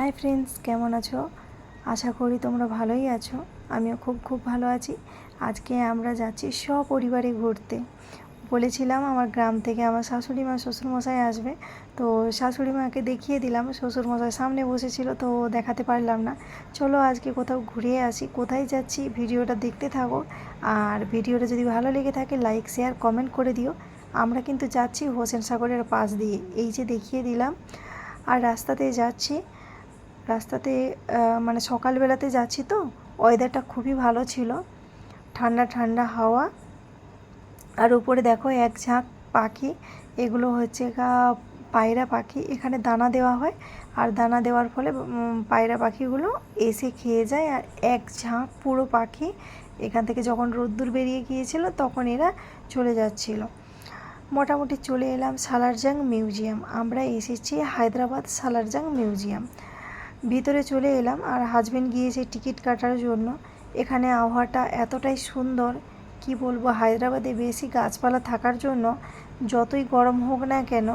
Hi friends কেমন আছো? আশা করি তোমরা ভালোই আছো। আমিও খুব খুব ভালো আছি। আজকে আমরা যাচ্ছি সপরিবারে ঘুরতে। বলেছিলাম আমার গ্রাম থেকে আমার শাশুড়ি মা শ্বশুরমশাই আসবে। তো শাশুড়ি মাকে দেখিয়ে দিলাম, শ্বশুরমশাই সামনে বসেছিল, তো দেখাতে পারলাম না। চলো আজকে কোথাও ঘুরে আসি, কোথায় যাচ্ছি ভিডিওটা দেখতে থাকো। আর ভিডিওটা যদি ভালো লেগে থাকে লাইক শেয়ার কমেন্ট করে দিও। আমরা কিন্তু যাচ্ছি হোসেন সাগরের পাশ দিয়ে। এই যে দেখিয়ে দিলাম। আর রাস্তাতে যাচ্ছি। রাস্তাতে মানে সকালবেলাতে যাচ্ছি তো ওয়েদারটা খুবই ভালো ছিল। ঠান্ডা ঠান্ডা হাওয়া। আর উপরে দেখো এক ঝাঁক পাখি, এগুলো হচ্ছে গা পায়রা পাখি। এখানে দানা দেওয়া হয়, আর দানা দেওয়ার ফলে পায়রা পাখিগুলো এসে খেয়ে যায়, আর এক ঝাঁক পুরো পাখি এখান থেকে যখন রোদ্দুর বেরিয়ে গিয়েছিল, তখন এরা চলে যাচ্ছিল। মোটামুটি চলে এলাম সালারজাং মিউজিয়াম। আমরা এসেছি হায়দ্রাবাদ সালারজাং মিউজিয়াম। ভিতরে চলে এলাম আর হাজবেন্ড গিয়েছে টিকিট কাটার জন্য। এখানে আবহাওয়াটা এতটাই সুন্দর, কি বলব, হায়দ্রাবাদে বেশি গাছপালা থাকার জন্য যতই গরম হোক না কেন,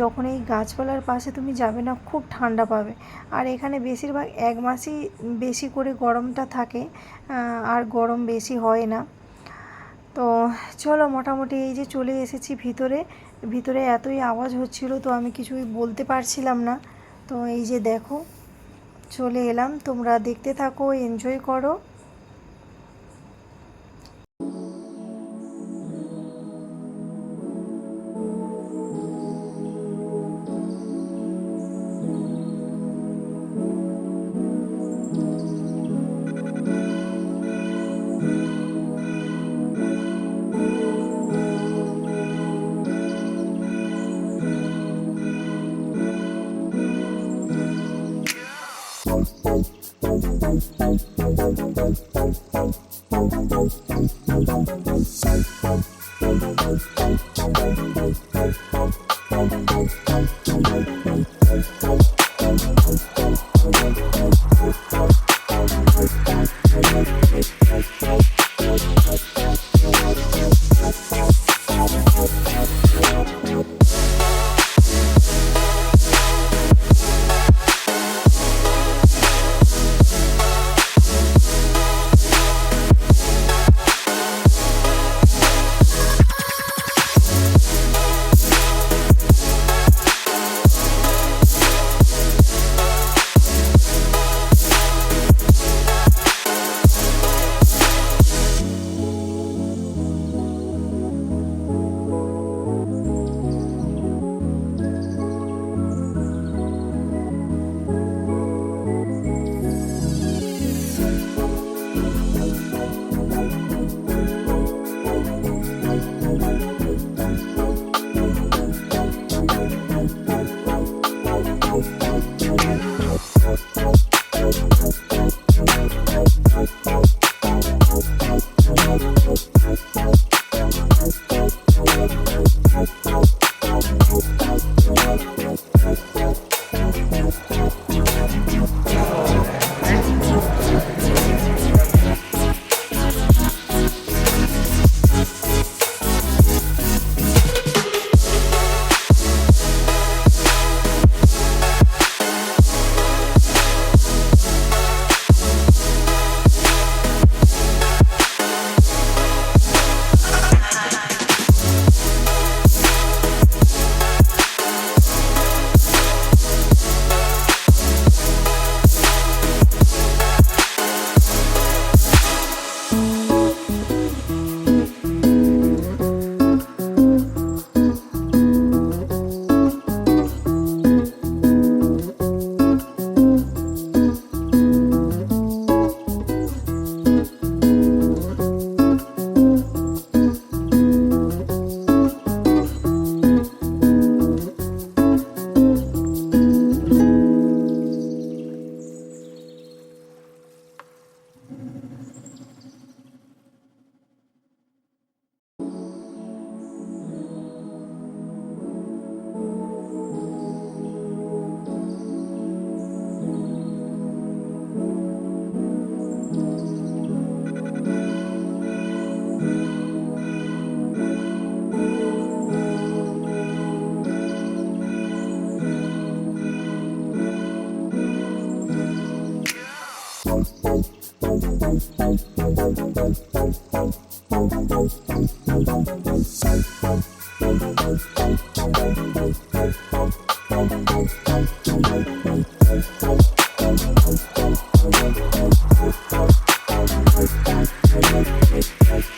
যখন এই গাছপালার পাশে তুমি যাবে না, খুব ঠান্ডা পাবে। আর এখানে বেশিরভাগ এক মাসই বেশি করে গরমটা থাকে আর গরম বেশি হয় না। তো চলো মোটামুটি এই যে চলে এসেছি ভিতরে ভিতরে এতই আওয়াজ হচ্ছিল তো আমি কিছুই বলতে পারছিলাম না। তো এই যে দেখো চলে এলাম। তোমরা দেখতে থাকো এনজয় করো। Thank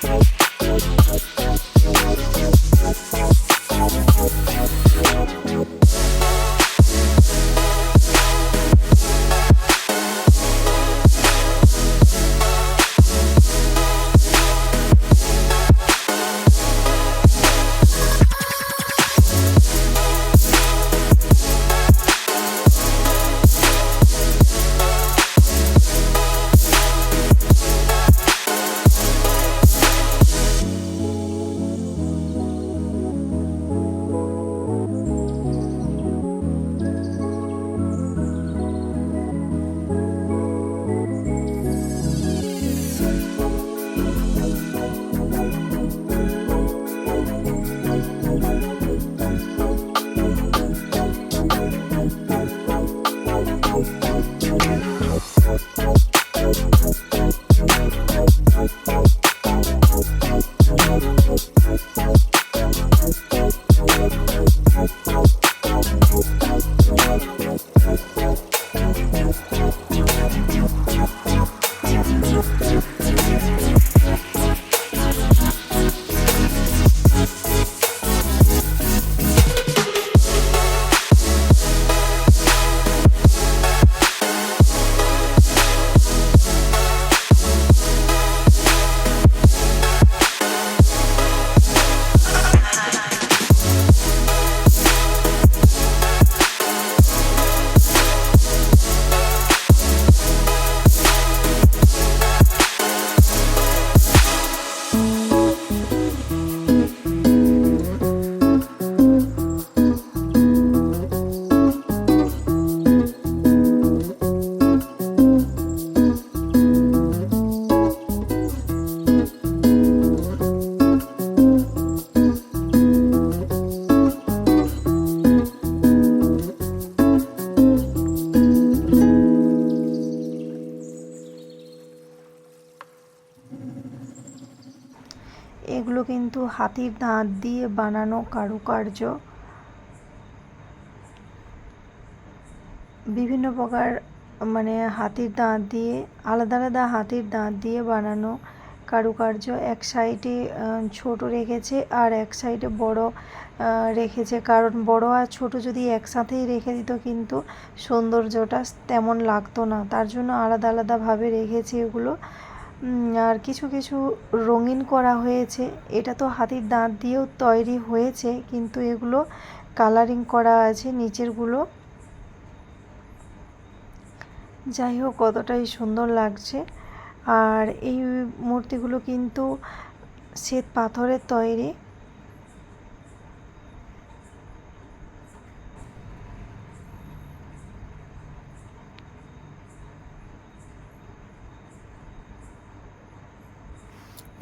Thank এগুলো হাতির দাঁত দিয়ে বানানো কারুকার্য? বিভিন্ন প্রকার মানে হাতির দাঁত দিয়ে, আলাদা আলাদা হাতির দাঁত দিয়ে বানানো কারুকার্য। এক সাইডে ছোট রেখেছে আর এক সাইডে বড় রেখেছে। কারণ বড় আর ছোট যদি একসাথেই রেখে দিত কিন্তু সৌন্দর্যটা তেমন লাগতো না। তার জন্য আলাদা আলাদাভাবে রেখেছে এগুলো। আর কিছু কিছু রঙিন করা হয়েছে। এটা তো হাতির দাঁত দিয়েও তৈরি হয়েছে, কিন্তু এগুলো কালারিং করা আছে নিচেরগুলো। যাই হোক, কতটাই সুন্দর লাগছে। আর এই মূর্তিগুলো কিন্তু শ্বেত পাথরের তৈরি।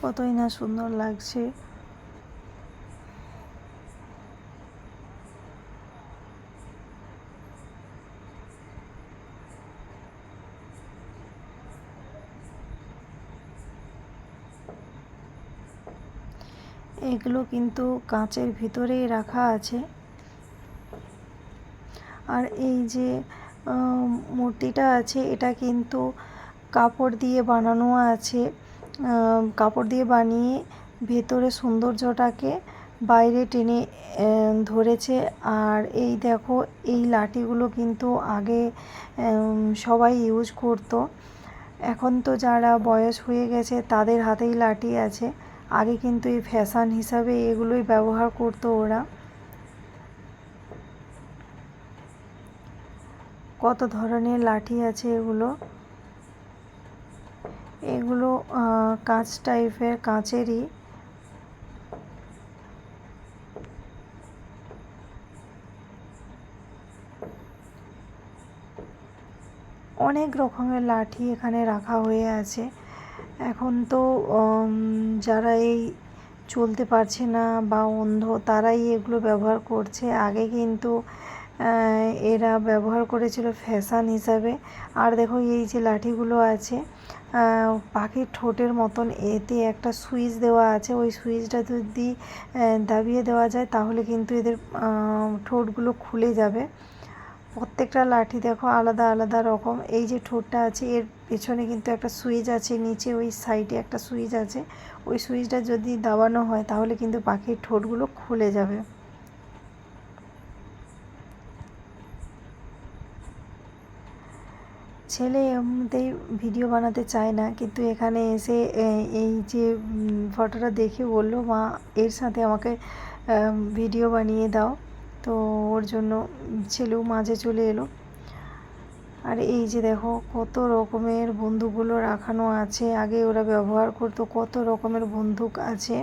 কতই না সুন্দর লাগছে। এগুলো কিন্তু কাঁচের ভিতরেই রাখা আছে। আর এই যে মূর্তিটা আছে, এটা কিন্তু কাপড় দিয়ে বানানো আছে। কাপড় দিয়ে বানিয়ে ভেতরে সৌন্দর্যটাকে বাইরে টেনে ধরেছে। আর এই দেখো, এই লাঠিগুলো কিন্তু আগে সবাই ইউজ করতো। এখন তো যারা বয়স হয়ে গেছে, তাদের হাতেই লাঠি আছে। আগে কিন্তু এই ফ্যাশান হিসাবে এগুলোই ব্যবহার করতো ওরা। কত ধরনের লাঠি আছে এগুলো? এগুলো কাঁচ টাইপের, কাঁচেরই। অনেক রকমের লাঠি এখানে রাখা হয়ে আছে। এখন তো যারা এই চলতে পারছে না বা অন্ধ, তারাই এগুলো ব্যবহার করছে। আগে কিন্তু এরা ব্যবহার করেছিল ফ্যাশান হিসাবে। আর দেখো এই যে লাঠিগুলো আছে পাখির ঠোঁটের মতন এতে একটা সুইচ দেওয়া আছে। ওই সুইচটা যদি দাবিয়ে দেওয়া যায়, তাহলে কিন্তু এদের ঠোঁটগুলো খুলে যাবে। প্রত্যেকটা লাঠি দেখো আলাদা আলাদা রকম। এই যে ঠোঁটটা আছে, এর পেছনে কিন্তু একটা সুইচ আছে, নিচে ওই সাইডে একটা সুইচ আছে। ওই সুইচটা যদি দাবানো হয়, তাহলে কিন্তু পাখির ঠোঁটগুলো খুলে যাবে। ছেলে এমনিতেই ভিডিও বানাতে চায় না, কিন্তু এখানে এসে এই যে ফটোটা দেখে বলল, মা, এর সাথে আমাকে ভিডিও বানিয়ে দাও। তো ওর জন্য ছেলেও মাঝে চলে এলো। আর এই যে দেখো, কত রকমের বন্দুকগুলো রাখানো আছে। আগে ওরা ব্যবহার করতো, কত রকমের বন্দুক আছে।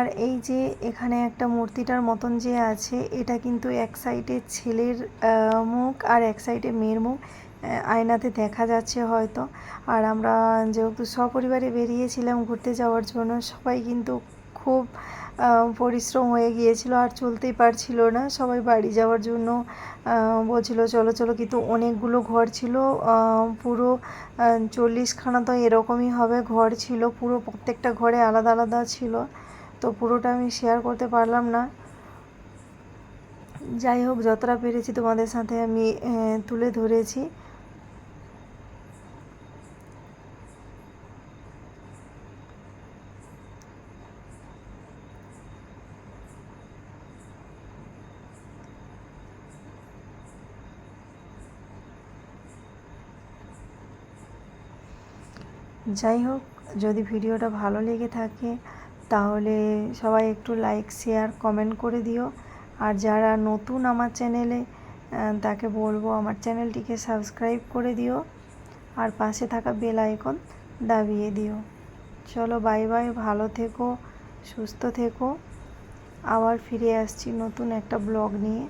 আর এই যে এখানে একটা মূর্তিটার মতন যে আছে, এটা কিন্তু এক সাইডে ছেলের মুখ আর এক সাইডে মেয়ের মুখ আয়নাতে দেখা যাচ্ছে হয়তো। আর আমরা যেহেতু সপরিবারে বেরিয়েছিলাম ঘুরতে যাওয়ার জন্য, সবাই কিন্তু খুব পরিশ্রম হয়ে গিয়েছিল আর চলতেই পারছিল না। সবাই বাড়ি যাওয়ার জন্য বলছিল, চলো চলো। কিন্তু অনেকগুলো ঘর ছিল পুরো চল্লিশখানা তো এরকমই হবে ঘর ছিল। পুরো প্রত্যেকটা ঘরে আলাদা আলাদা ছিল। তো পুরোটা আমি শেয়ার করতে পারলাম না। যাই হোক, যতটা পেরেছি তোমাদের সাথে আমি তুলে ধরেছি। যাই হোক, যদি ভিডিওটা ভালো লেগে থাকে তাহলে সবাই একটু লাইক শেয়ার কমেন্ট করে দিও। আর যারা নতুন আমার চ্যানেলে তাকে বলব আমার চ্যানেলটিকে সাবস্ক্রাইব করে দিও। আর পাশে থাকা বেল আইকন দাবিয়ে দিও। চলো বাই বাই ভালো থেকো, সুস্থ থেকো। আবার ফিরে আসছি নতুন একটা ব্লগ নিয়ে।